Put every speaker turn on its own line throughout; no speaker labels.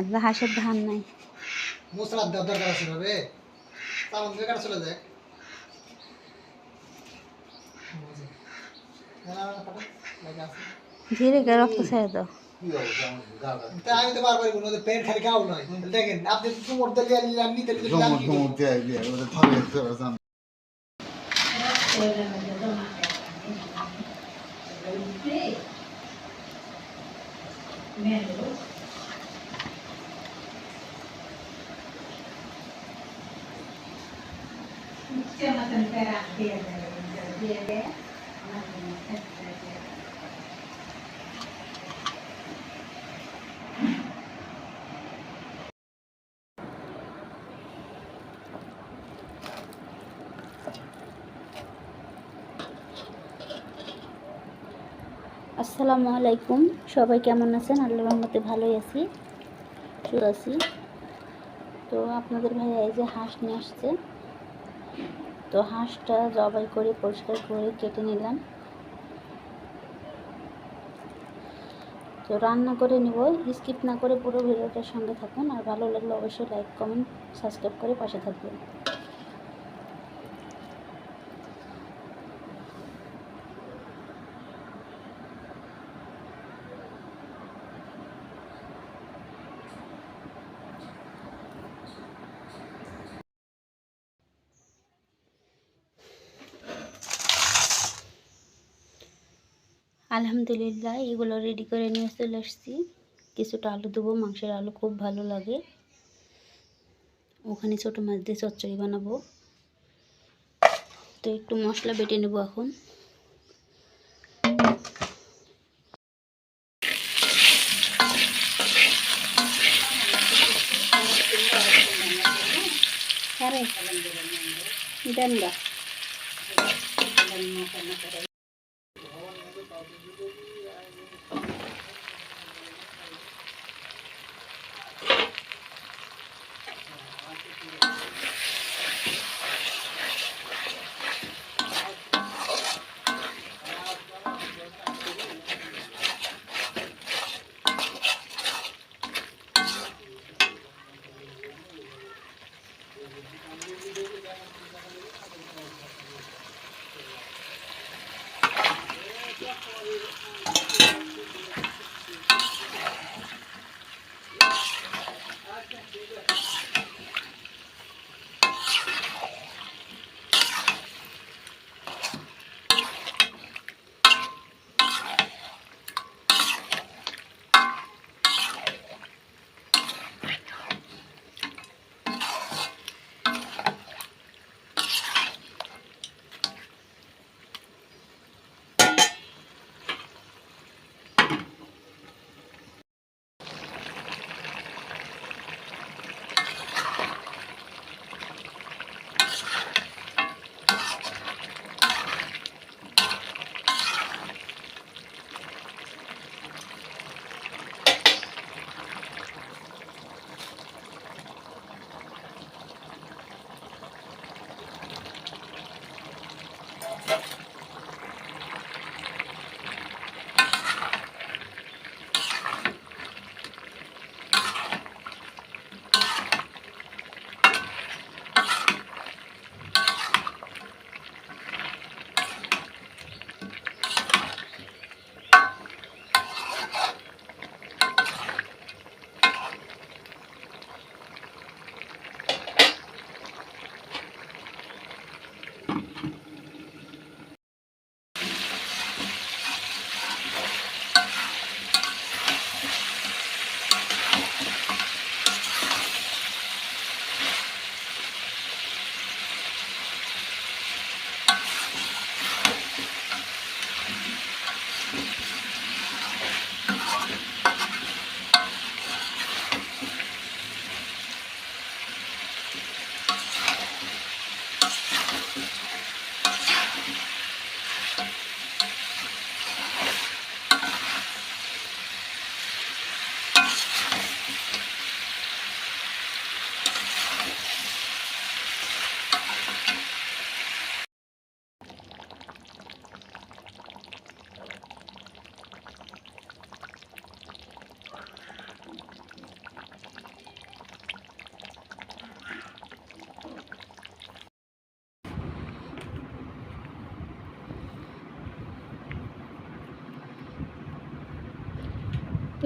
আল্লাহ হাঁসের ধান নাই।
মুসরাত দেওয়ার দরকার আছে রে তার চলে যায়।
ধীরে রক্ত ছেড়ে দাও।
আমি তো বারবার বলব যে পেট খালি খাও নয় দেখেন আপনি চুমড় দিলে আনি আমি দিলে দিলে আমি কি করব?
আসসালামু আলাইকুম। সবাই কেমন আছেন? আল্লাহ রহমতে ভালোই আছি, সুস্থ আছি। তো আপনাদের ভাইয়া এই যে হাঁস নিয়ে আসছে, তো হাঁসটা জবাই করে, পরিষ্কার করে কেটে নিলাম। তো রান্না করে নিব, স্কিপ না করে পুরো ভিডিওটার সঙ্গে থাকুন, আর ভালো লাগলে অবশ্যই লাইক, কমেন্ট, সাবস্ক্রাইব করে পাশে থাকবেন। আলহামদুলিল্লাহ, এগুলো রেডি করে নিয়ে চলে এসেছি কিছুটা আলু দেবো মাংসের আলু খুব ভালো লাগে। ওখানে ছোটো মাছ দিয়ে চচ্চড়ি বানাবো। তো একটু মশলা বেটে নেব এখন। দেন Thank you.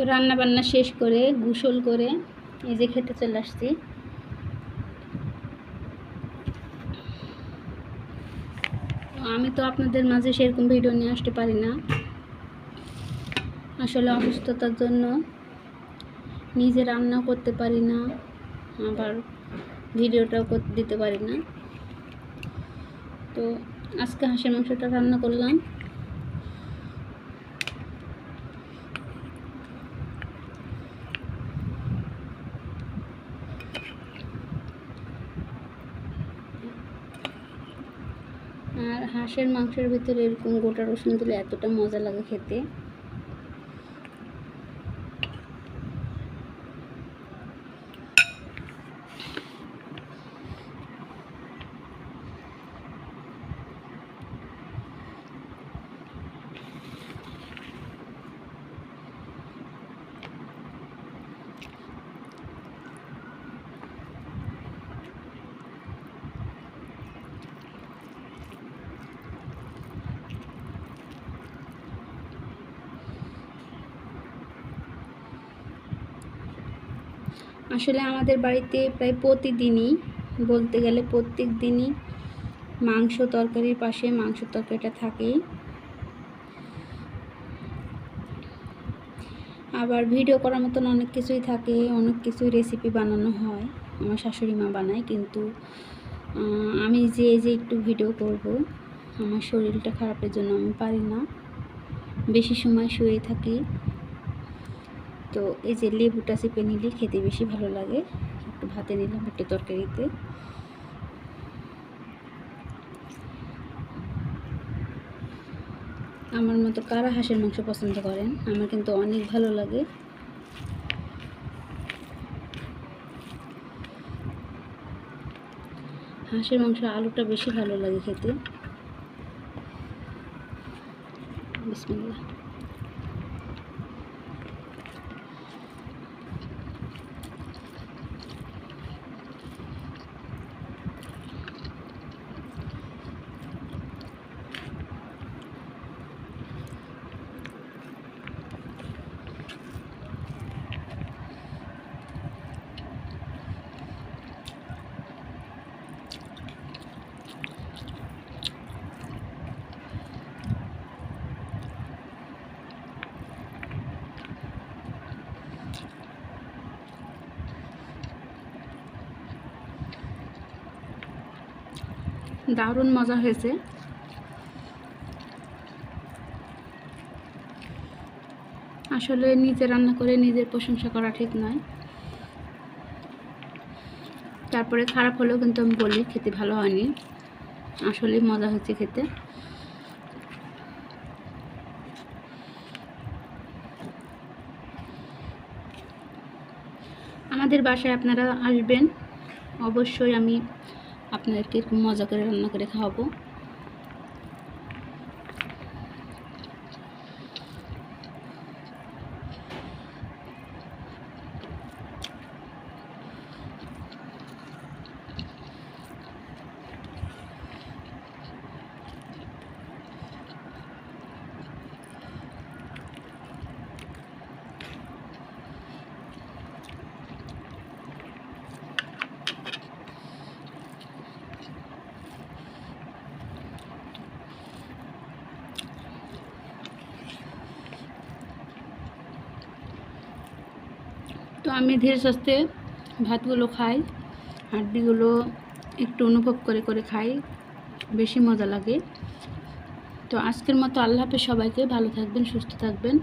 তো রান্না বান্না শেষ করে, গোসল করে এই যে খেতে চলে আসছি। আমি তো আপনাদের মাঝে সেরকম ভিডিও নিয়ে আসতে পারি না। আসলে অসুস্থতার জন্য নিজে রান্না করতে পারি না, আবার ভিডিওটাও করতে দিতে পারি না। তো আজকে হাঁসের মাংসটা রান্না করলাম আর হাঁসের মাংসের ভিতরে এরকম গোটা রসুন দিলে এতটা মজা লাগে খেতে। আসলে আমাদের বাড়িতে প্রায় প্রতিদিনই, বলতে গেলে প্রত্যেক দিনই মাংস তরকারির পাশে মাংস তরকারিটা থাকেই। আবার ভিডিও করার মতন অনেক কিছুই থাকে, অনেক কিছুই রেসিপি বানানো হয়, আমার শাশুড়ি মা বানায়, কিন্তু আমি যে যে একটু ভিডিও করব, আমার শরীরটা খারাপের জন্য আমি পারি না। বেশি সময় শুয়ে থাকি। তো এই যে লেবুটা চেপে নিলে খেতে বেশি ভালো লাগে। একটু ভাতে নিলাম একটু তরকারিতে। আমার মতো কারা হাঁসের মাংস পছন্দ করেন? আমার কিন্তু অনেক ভালো লাগে। হাঁসের মাংস আলুটা বেশি ভালো লাগে খেতে। বিসমিল্লাহ। দারুণ মজা হয়েছে। আসলে নিজে রান্না করে নিজের প্রশংসা করা ঠিক নয়। তারপরে খারাপ হলেও কিন্তু আমি বলি, খেতে ভালো হয়নি। আসলে মজা হয়েছে খেতে। আমাদের বাসায় আপনারা আসবেন। অবশ্যই আমি আপনাদেরকে মজা করে রান্না করে খাওয়াবো। তো আমি ধীরে সুস্থে ভাতগুলো খাই, হাড্ডিগুলো একটু অনুভব করে করে খাই, বেশি মজা লাগে। তো আজকের মতো আল্লাহ হাফেজ সবাইকে ভালো থাকবেন, সুস্থ থাকবেন।